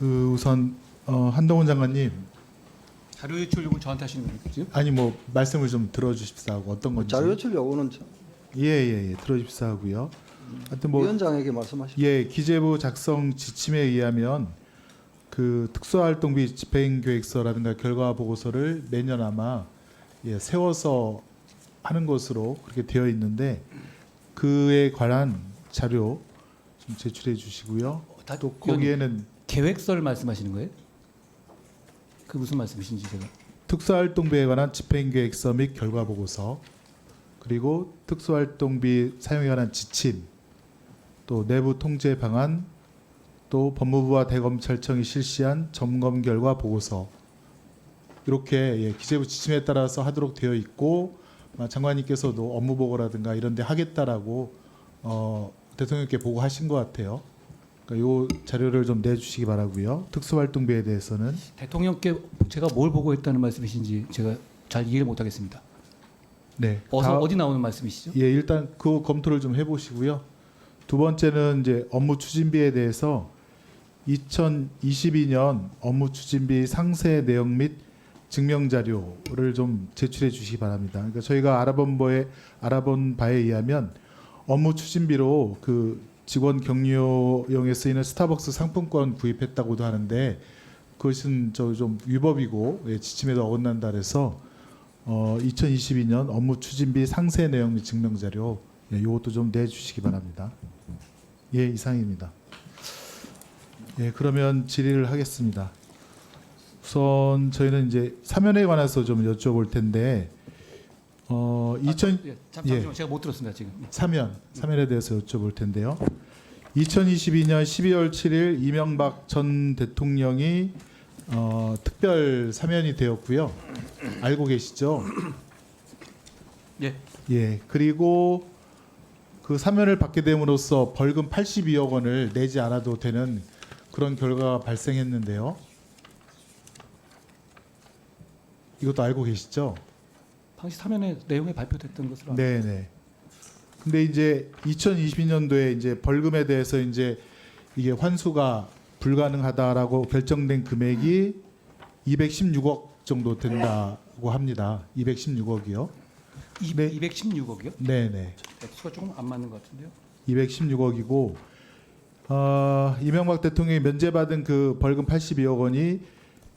그 우선 어, 한동훈 장관님 자료 유출 요구 저한테 하시는 지금? 아니 뭐 말씀을 좀 들어주십사 하고 어떤 건지 자료 제출 요구는 저- 예예 예 들어주십사 하고요. 하여튼 뭐 위원장에게 말씀하시죠. 예, 기재부 작성 지침에 의하면 그 특수활동비 집행계획서라든가 결과 보고서를 매년 아마 예, 세워서 하는 것으로 그렇게 되어 있는데 그에 관한 자료 좀 제출해 주시고요. 어, 다- 또 거기에는 계획서를 말씀하시는 거예요? 그 무슨 말씀이신지 제가 특수활동비에 관한 집행계획서 및 결과 보고서 그리고 특수활동비 사용에 관한 지침 또 내부 통제 방안 또 법무부와 대검찰청이 실시한 점검 결과 보고서 이렇게 예, 기재부 지침에 따라서 하도록 되어 있고 장관님께서도 업무 보고라든가 이런 데 하겠다라고 어, 대통령께 보고하신 것 같아요. 그러니까 요 자료를 좀 내주시기 바라고요. 특수활동비에 대해서는 대통령께 제가 뭘 보고 했다는 말씀이신지 제가 잘 이해를 못하겠습니다. 네. 어서 다- 어디 나오는 말씀이시죠? 예, 일단 그 검토를 좀 해보시고요. 두 번째는 이제 업무 추진비에 대해서 2022년 업무 추진비 상세 내용 및 증명 자료를 좀 제출해 주시기 바랍니다. 그러니까 저희가 알아본 바에 알아본 바에 의하면 업무 추진비로 그 직원 격려용에 쓰이는 스타벅스 상품권 구입했다고도 하는데 그것은 저 좀 위법이고 예, 지침에도 어긋난다 그래서 어, 2022년 업무 추진비 상세 내용 및 증명 자료 예, 이것도 좀 내주시기 바랍니다. 예, 이상입니다. 예, 그러면 질의를 하겠습니다. 우선 저희는 이제 사면에 관해서 좀 여쭤볼 텐데 어, 2000 예, 잠- 잠시만 제가 못 들었습니다 지금. 사면, 사면에 대해서 여쭤볼 텐데요. 2022년 12월 7일 이명박 전 대통령이 어, 특별 사면이 되었고요. 알고 계시죠? 예, 예. 그리고 그 사면을 받게 됨으로써 벌금 82억 원을 내지 않아도 되는 그런 결과가 발생했는데요. 이것도 알고 계시죠? 당시 사면의 내용이 발표됐던 것으로. 네, 네. 근데 이제 2022년도에 이제 벌금에 대해서 이제 이게 환수가 불가능하다라고 결정된 금액이 216억 정도 된다고 합니다. 216억이요. 이, 네. 216억이요? 네, 네. 수가 조금 안 맞는 것 같은데요. 216억이고 어, 이명박 대통령이 면제받은 그 벌금 82억 원이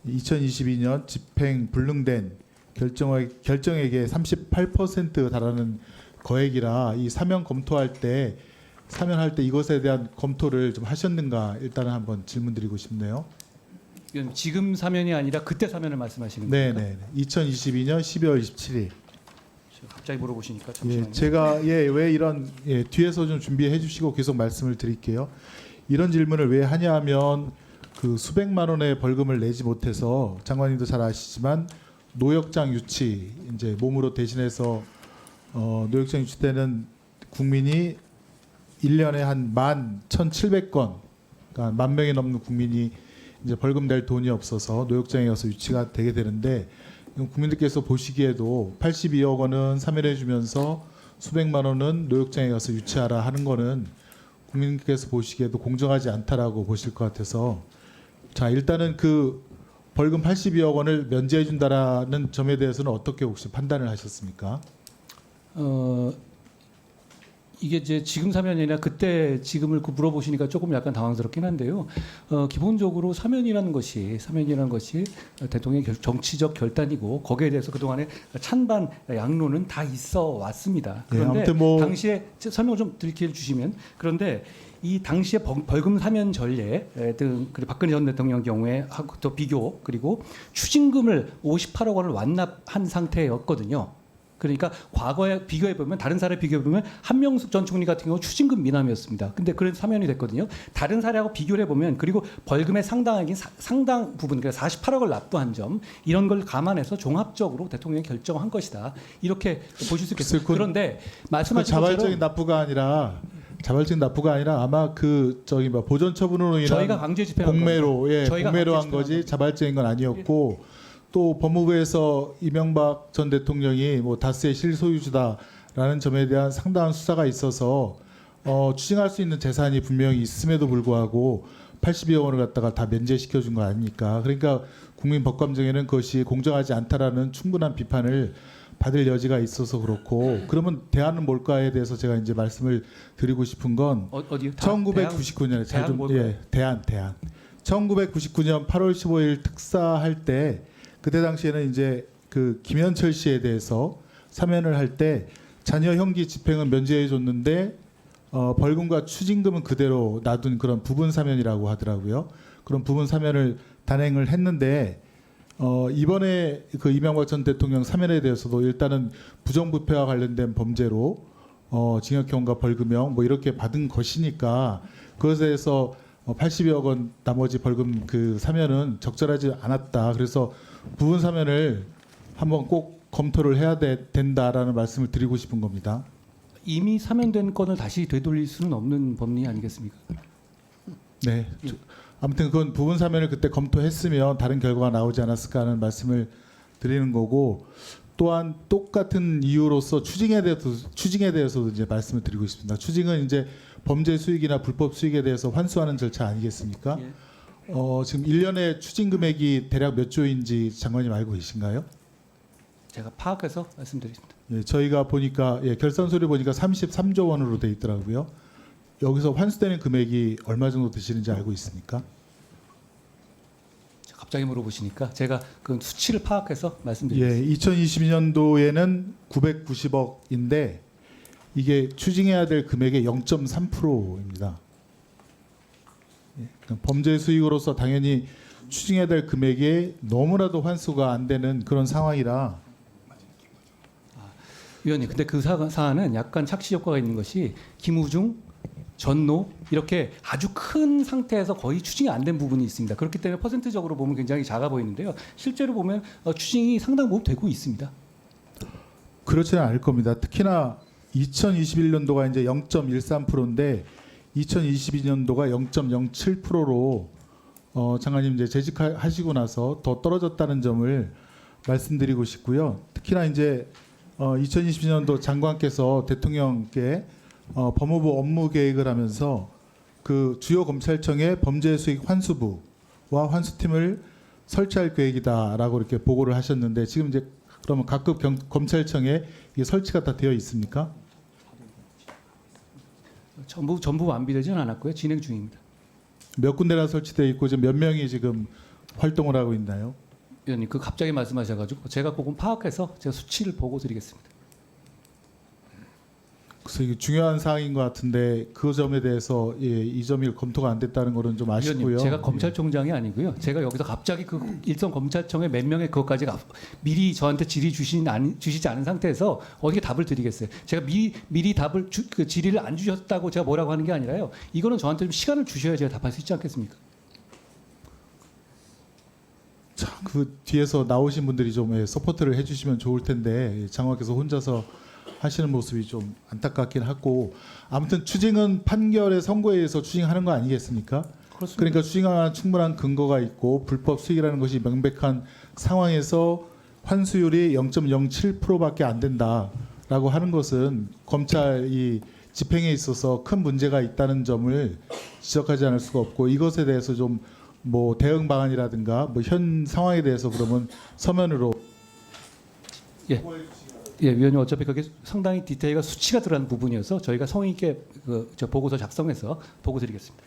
2022년 집행 불능된 결정액, 결정액의 38% 달하는 거액이라 이 사면 검토할 때 사면할 때 이것에 대한 검토를 좀 하셨는가 일단은 한번 질문드리고 싶네요. 지금 사면이 아니라 그때 사면을 말씀하시는 네, 거예요? 네. 2022년 12월 27일. 갑자기 물어보시니까 잠시만요. 예, 제가 예, 왜 이런 예, 뒤에서 좀 준비해 주시고 계속 말씀을 드릴게요. 이런 질문을 왜 하냐하면 그 수백만 원의 벌금을 내지 못해서 장관님도 잘 아시지만 노역장 유치 이제 몸으로 대신해서 어, 노역장 유치 때는 국민이 1년에 한만 1,700건 그러니까 만 명이 넘는 국민이 이제 벌금 낼 돈이 없어서 노역장에 가서 유치가 되게 되는데 국민들께서 보시기에도 82억 원은 사면해 주면서 수백만 원은 노역장에 가서 유치하라 하는 거는 국민께서 보시기에도 공정하지 않다라고 보실 것 같아서 자 일단은 그 벌금 82억 원을 면제해 준다라는 점에 대해서는 어떻게 혹시 판단을 하셨습니까? 어 이게 이제 지금 사면이 아니라 그때 지금을 그 물어보시니까 조금 약간 당황스럽긴 한데요. 어 기본적으로 사면이라는 것이 사면이라는 것이 대통령의 결- 정치적 결단이고 거기에 대해서 그 동안에 찬반 양론은 다 있어 왔습니다. 예, 그런데 아무튼 뭐- 당시에 제- 설명 좀 드릴 기회를 주시면 그런데 이 당시에 벌- 벌금 사면 전례 등 그리고 박근혜 전 대통령 경우에 하고 또 비교 그리고 추징금을 58억 원을 완납한 상태였거든요. 그러니까 과거에 비교해 보면 다른 사례 비교해 보면 한명숙 전 총리 같은 경우 추징금 미남이었습니다. 근데 그래도 사면이 됐거든요. 다른 사례하고 비교를 해 보면 그리고 벌금의 사- 상당 부분 그러니까 48억을 납부한 점 이런 걸 감안해서 종합적으로 대통령이 결정한 것이다. 이렇게 보실 수 있겠습니다. 그- 그런데 그 말씀하신 자발적인 납부가 아니라 자발적인 납부가 아니라 아마 그 저기 뭐 보존 처분으로 인한 저희가 강제 집행한 공매로 예 저희가 공매로 한 거지 자발적인 건 아니었고 또 법무부에서 이명박 전 대통령이 뭐 다스의 실소유주다라는 점에 대한 상당한 수사가 있어서 어, 추징할 수 있는 재산이 분명히 있음에도 불구하고 82억 원을 갖다가 다 면제시켜 준 거 아닙니까? 그러니까 국민 법감정에는 그것이 공정하지 않다라는 충분한 비판을 받을 여지가 있어서 그렇고 그러면 대안은 뭘까에 대해서 제가 이제 말씀을 드리고 싶은 건 어, 어디요? 다- 대학- 1999년에 대안 잘좀 뭘까요? 예, 대안 대안. 1999년 8월 15일 특사할 때 그때 당시에는 이제 그 김현철 씨에 대해서 사면을 할 때 자녀 형기 집행은 면제해 줬는데 어, 벌금과 추징금은 그대로 놔둔 그런 부분 사면이라고 하더라고요. 그런 부분 사면을 단행을 했는데 어, 이번에 그 이명박 전 대통령 사면에 대해서도 일단은 부정부패와 관련된 범죄로 어, 징역형과 벌금형 뭐 이렇게 받은 것이니까 그것에 대해서 어, 80여억 원 나머지 벌금 그 사면은 적절하지 않았다. 그래서 부분 사면을 한번 꼭 검토를 해야 돼, 된다라는 말씀을 드리고 싶은 겁니다. 이미 사면된 건을 다시 되돌릴 수는 없는 법리 아니겠습니까? 네. 저- 아무튼 그건 부분 사면을 그때 검토했으면 다른 결과가 나오지 않았을까 하는 말씀을 드리는 거고 또한 똑같은 이유로서 추징에 대해서 추징에 대해서도 이제 말씀을 드리고 싶습니다. 추징은 이제 범죄 수익이나 불법 수익에 대해서 환수하는 절차 아니겠습니까? 예. 어, 지금 1년에 추징 금액이 대략 몇 조인지 장관님 알고 계신가요? 제가 파악해서 말씀드리겠습니다. 예, 저희가 보니까 예, 결산서를 보니까 33조 원으로 돼 있더라고요. 여기서 환수되는 금액이 얼마 정도 되시는지 알고 있습니까? 갑자기 물어보시니까 제가 그 수치를 파악해서 말씀드리겠습니다. 예, 2022년도에는 990억인데 이게 추징해야 될 금액의 0.3%입니다. 예, 범죄 수익으로서 당연히 추징해야 될 금액이 너무나도 환수가 안 되는 그런 상황이라 위원님, 근데 그 사, 사안은 약간 착시 효과가 있는 것이 김우중, 전노 이렇게 아주 큰 상태에서 거의 추징이 안 된 부분이 있습니다. 그렇기 때문에 퍼센트적으로 보면 굉장히 작아 보이는데요. 실제로 보면 어, 추징이 상당 부분 되고 있습니다. 그렇지는 않을 겁니다. 특히나 2021년도가 이제 0.13%인데 2022년도가 0.07%로 어, 장관님 이제 재직하시고 나서 더 떨어졌다는 점을 말씀드리고 싶고요. 특히나 이제 어, 2022년도 장관께서 대통령께 어, 법무부 업무 계획을 하면서 그 주요 검찰청의 범죄 수익 환수부와 환수팀을 설치할 계획이다라고 이렇게 보고를 하셨는데 지금 이제 그러면 각급 경- 검찰청에 이게 설치가 다 되어 있습니까? 전부 전부 완비되지는 않았고요. 진행 중입니다. 몇 군데나 설치되어 있고 지금 몇 명이 지금 활동을 하고 있나요? 위원님, 그 갑자기 말씀하셔가지고 제가 그건 파악해서 제가 수치를 보고 드리겠습니다. 그래서 중요한 사항인 것 같은데 그 점에 대해서 예, 이 점이 검토가 안 됐다는 거는 좀 아쉽고요. 위원님, 제가 검찰총장이 아니고요. 제가 여기서 갑자기 그 일선 검찰청의 몇 명의 그것까지 가- 미리 저한테 질의 주신 아니, 주시지 않은 상태에서 어떻게 답을 드리겠어요? 제가 미리 미리 답을 주, 그 질의를 안 주셨다고 제가 뭐라고 하는 게 아니라요. 이거는 저한테 좀 시간을 주셔야 제가 답할 수 있지 않겠습니까? 참, 그 뒤에서 나오신 분들이 좀 예, 서포트를 해주시면 좋을 텐데 예, 장관께서 혼자서 하시는 모습이 좀 안타깝긴 하고 아무튼 추징은 판결의 선고에 의해서 추징하는 거 아니겠습니까? 그렇습니다. 그러니까 추징할 충분한 근거가 있고 불법 수익이라는 것이 명백한 상황에서 환수율이 0.07%밖에 안 된다라고 하는 것은 검찰이 집행에 있어서 큰 문제가 있다는 점을 지적하지 않을 수가 없고 이것에 대해서 좀 뭐 대응 방안이라든가 뭐 현 상황에 대해서 그러면 서면으로 예, 위원님 어차피 그게 상당히 디테일과 수치가 들어간 부분이어서 저희가 성의 있게 그, 저 보고서 작성해서 보고 드리겠습니다.